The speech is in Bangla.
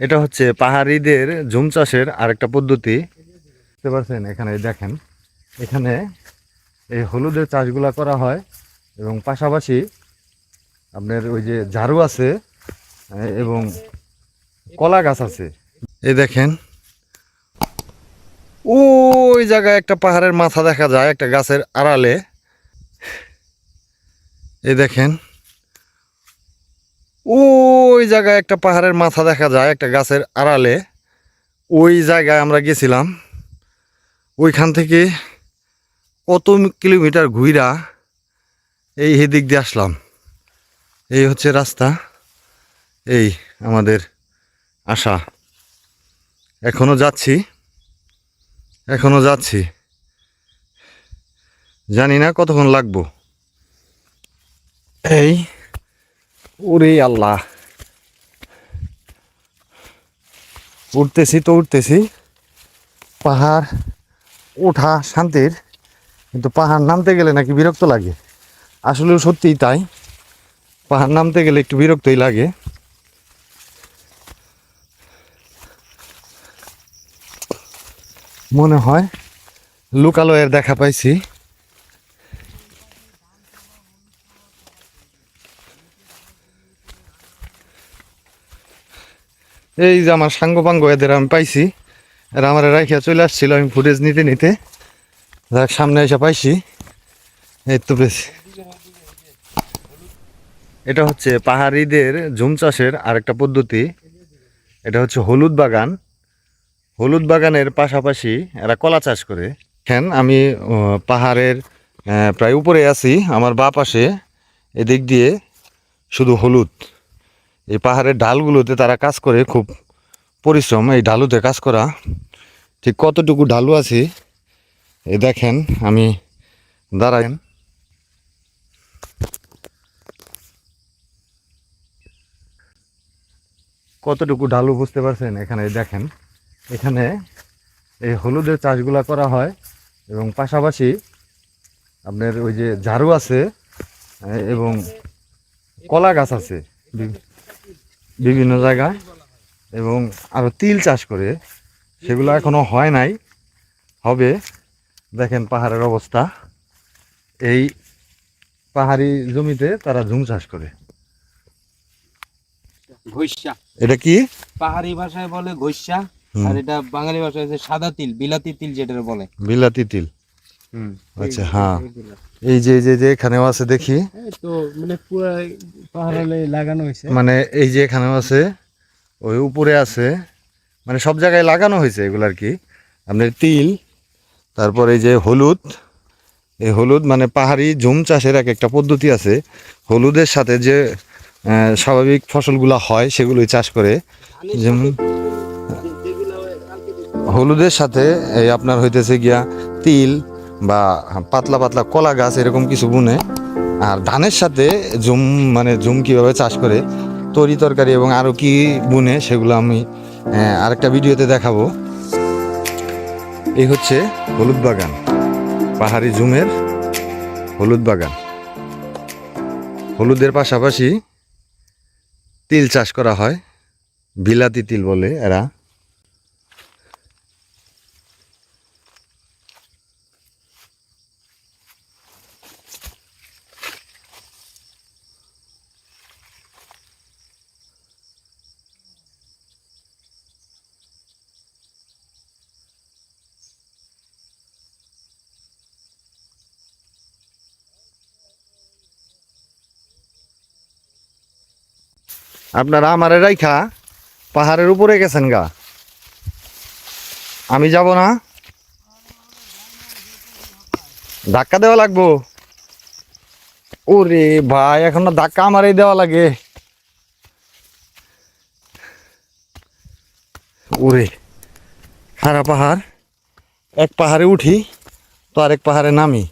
এটা হচ্ছে পাহাড়িদের ঝুম চাষের আরেকটা পদ্ধতি। বুঝতে পারছেন এখানে দেখেন। এখানে এই হলুদের চাষগুলা করা হয় এবং পাশাপাশি আপনার ওই যে ঝাড়ু আছে এবং কলা গাছ আছে। এই দেখেন। ওই জায়গায় একটা পাহাড়ের মাথা দেখা যায়, একটা গাছের আড়ালে। এই দেখেন। ওই জায়গায় একটা পাহাড়ের মাথা দেখা যায়, একটা গাছের আড়ালে। ওই জায়গায় আমরা গেছিলাম। ওইখান থেকে কত কিলোমিটার ঘুইরা এই এদিক দিয়ে আসলাম। এই হচ্ছে রাস্তা। এই আমাদের আশা। এখনও যাচ্ছি। এখনও যাচ্ছি। জানি না কতক্ষণ লাগবো। এই, ওরে আল্লাহ। উঠতেছি, তো উঠতেছি। পাহাড়, ওঠা শান্তির, কিন্তু পাহাড় নামতে গেলে নাকি বিরক্ত লাগে। আসলেও সত্যিই তাই। পাহাড় নামতে গেলে একটু বিরক্তই লাগে। মনে হয় লোকালয়ের দেখা পাইছি। এই যে আমার সাঙ্গ পাঙ্গ এদের আমি পাইছি, এরা আমার রাখিয়া চলে আসছিল, আমি ফুটেজ নিতে নিতে। যাক, সামনে এসে পাইছি। এই তো বেশ। এটা হচ্ছে পাহাড়িদের ঝুম চাষের আরেকটা পদ্ধতি। এটা হচ্ছে হলুদ বাগান। হলুদ বাগানের পাশাপাশি এরা কলা চাষ করে। দেখেন আমি পাহাড়ের প্রায় উপরে আছি। আমার বা পাশে, এদিক দিয়ে শুধু হলুদ। এই পাহাড়ের ঢালগুলোতে তারা কাজ করে, খুব পরিশ্রম এই ঢালুতে কাজ করা। ঠিক কতটুকু ঢালু আছে? এই দেখেন, আমি দাঁড়াই। কতটুকু ঢালু বুঝতে পারছেন? এখানে দেখেন, এখানে এই হলুদের চাষগুলা করা হয় এবং পাশাপাশি আপনার ওই যে ঝাড়ু আছে এবং কলা গাছ আছে। বিভিন্ন জায়গায় এবং আরও তিল চাষ করে সেগুলো এখনও হয় নাই। হবে দেখেন পাহাড়ের অবস্থা। এই পাহাড়ি জমিতে তারা ঝুম চাষ করে। ঘইষা এটা কি? পাহাড়ি ভাষায় বলে ঘইষা আর এটা বাঙালি ভাষায় সাদা তিল বিলাতি তিল যেটা বলে। বিলাতি তিল। আচ্ছা হ্যাঁ। এই যে যে যে এখানেও আছে দেখি। তো মানে পুরো পাহাড়ে লাগানো হয়েছে। মানে এই যে এখানেও আছে ওই উপরে আছে মানে সব জায়গায় লাগানো হয়েছে এগুলো আর কি। আপনার তিল তারপর এই যে হলুদ এই হলুদ মানে পাহাড়ি ঝুম চাষের এক একটা পদ্ধতি আছে। হলুদের সাথে যে স্বাভাবিক ফসলগুলো হয় সেগুলোই চাষ করে। যেমন হলুদের সাথে এই আপনার হইতেছে গিয়া তিল বা পাতলা পাতলা কলা গাছ এরকম কিছু বুনে, আর ধানের সাথে জুম মানে জুম কীভাবে চাষ করে, তরি তরকারি এবং আরও কি বুনে সেগুলো আমি আরেকটা ভিডিওতে দেখাবো। এই হচ্ছে হলুদ বাগান, পাহাড়ি জুমের হলুদ বাগান। হলুদের পাশাপাশি তিল চাষ করা হয়, বিলাতি তিল বলে এরা। আপনারা আমারে রাইখা পাহাড়ের উপরে গেছেন গা। আমি যাব না। ধাক্কা দেওয়া লাগবো। ওরে ভাই, এখন না ধাক্কা আমারই দেওয়া লাগে। ওরে খারা পাহাড়। এক পাহাড়ে উঠি, তো আরেক পাহাড়ে নামি।